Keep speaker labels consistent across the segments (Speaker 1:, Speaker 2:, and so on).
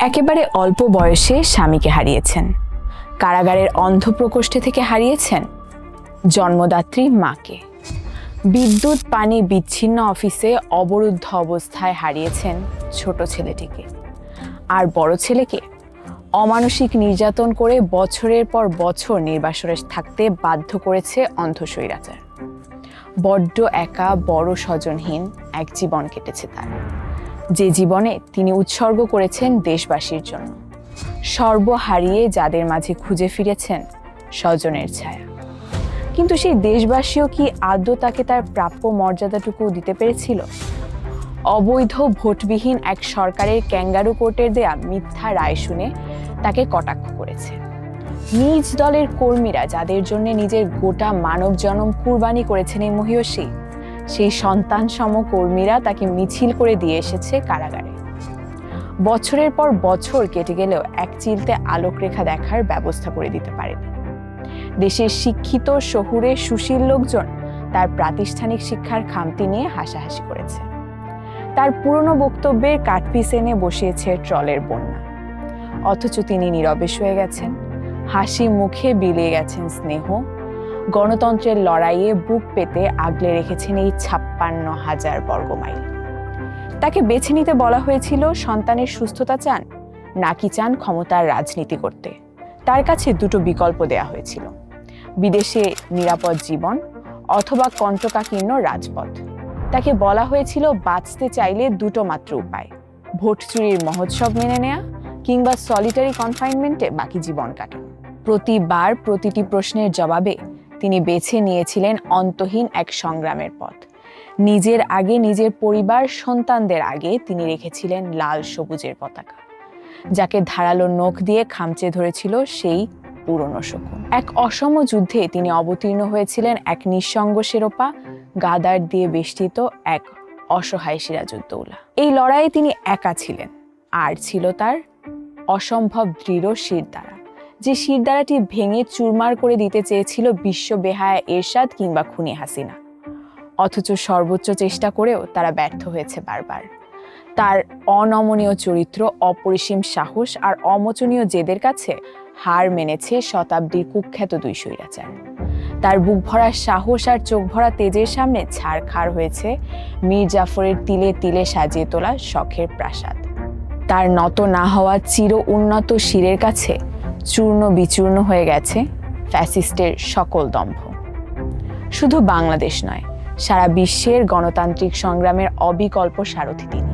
Speaker 1: একেবারে অল্প বয়সে স্বামীকে হারিয়েছেন। কারাগারের অন্ধ প্রকোষ্ঠে থেকে হারিয়েছেন জন্মদাত্রী মাকে। বিদ্যুৎ, পানি, বিচ্ছিন্ন অফিসে অবরুদ্ধ অবস্থায় হারিয়েছেন ছোট ছেলেটিকে। আর বড় ছেলেকে অমানসিক নির্যাতন করে বছরের পর বছর নির্বাসনে থাকতে বাধ্য করেছে অন্ধ বড্ড একা, বড় স্বজনহীন এক জীবন কেটেছে তার। যে জীবনে তিনি উৎসর্গ করেছেন দেশবাসীর জন্য। সর্ব হারিয়ে যাদের মাঝে খুঁজে ফিরেছেন স্বজনের ছায়া। কিন্তু সেই দেশবাসীও কি আদৌ তাকে তার প্রাপ্য মর্যাদাটুকু দিতে পেরেছিল? অবৈধ ভোটবিহীন এক সরকারের ক্যাঙ্গারু কোর্টের দেয়া মিথ্যা রায় শুনে তাকে কটাক্ষ করেছে। নিজ দলের কর্মীরা যাদের জন্য নিজের গোটা মানব জনম কুরবানি করেছেন এই মহিয়সী সেই সন্তান সম কর্মীরা তাকে মিছিল করে দিয়ে এসেছে কারাগারে। বছরের পর বছর কেটে গেলেও এক চিলতে আলোকরেখা দেখার ব্যবস্থা করে দিতে পারেনি। দেশের শিক্ষিত শহুরে সুশীল লোকজন তার প্রাতিষ্ঠানিক শিক্ষার খামতি নিয়ে হাসাহাসি করেছে। তার পুরনো বক্তব্যের কাঠপিস এনে বসিয়েছে ট্রলের বন্যা। অথচ তিনি নীরবে শুয়ে গেছেন। হাসি মুখে বিলিয়ে গেছেন স্নেহ গণতন্ত্রের লড়াইয়ে বুক পেতে আগলে রেখেছেন এই ছাপ্পান্ন হাজার বর্গমাইল তাকে বেছে নিতে বলা হয়েছিল, সন্তানের সুস্থতা চান, নাকি চান ক্ষমতার রাজনীতি করতে। তার কাছে দুটো বিকল্প দেয়া হয়েছিল, বিদেশে নিরাপদ জীবন অথবা কণ্টকাকীর্ণ রাজপথ। তাকে বলা হয়েছিল, বাঁচতে চাইলে দুটো মাত্র উপায়, ভোট চুরির মহোৎসব মেনে নেয়া কিংবা সলিটারি কনফাইনমেন্টে বাকি জীবন কাটানো। প্রতিবার প্রতিটি প্রশ্নের জবাবে তিনি বেছে নিয়েছিলেন অন্তহীন এক সংগ্রামের পথ। নিজের আগে নিজের পরিবার, সন্তানদের আগে তিনি রেখেছিলেন লাল সবুজের পতাকা। যাকে ধারালো নখ দিয়ে খামচে ধরেছিল সেই পুরনো শকুন। এক অসম যুদ্ধে তিনি অবতীর্ণ হয়েছিলেন এক নিঃসঙ্গ শেরোপা, গাদার দিয়ে বেষ্টিত এক অসহায় সিরাজউদ্দৌলা। এই লড়াইয়ে তিনি একা ছিলেন, আর ছিল তার অসম্ভব দৃঢ় শিরদাঁড়া। যে শিরদাঁড়াটি ভেঙে চুরমার করে দিতে চেয়েছিল বিশ্ব বেহায়া এরশাদ কিংবা খুনি হাসিনা। অথচ সর্বোচ্চ চেষ্টা করেও তারা ব্যর্থ হয়েছে বারবার। তার অনমনীয় চরিত্র, অপরিসীম সাহস আর অমোচনীয় জেদের কাছে হার মেনেছে শতাব্দীর কুখ্যাত দুই স্বৈরাচার। তার বুক ভরা সাহস আর চোখ ভরা তেজের সামনে ছাড়খাড় হয়েছে মীর জাফরের তিলে তিলে সাজিয়ে তোলা শখের প্রাসাদ। তার নত না হওয়া চির উন্নত শিরের কাছে চূর্ণ বিচূর্ণ হয়ে গেছে ফ্যাসিস্টের সকল দম্ভ। শুধু বাংলাদেশ নয়, সারা বিশ্বের গণতান্ত্রিক সংগ্রামের অবিকল্প সারথি তিনি,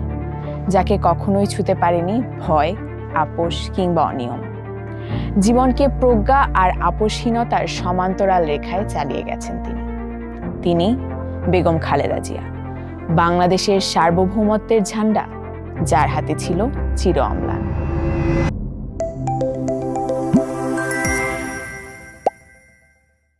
Speaker 1: যাকে কখনোই ছুতে পারেনি ভয়, আপোষ কিংবা অনিয়ম। জীবনকে প্রজ্ঞা আর আপোষহীনতার সমান্তরাল রেখায় চালিয়ে গেছেন তিনি। তিনি বেগম খালেদা জিয়া, বাংলাদেশের সার্বভৌমত্বের ঝান্ডা, যার হাতে ছিল চির অম্লান।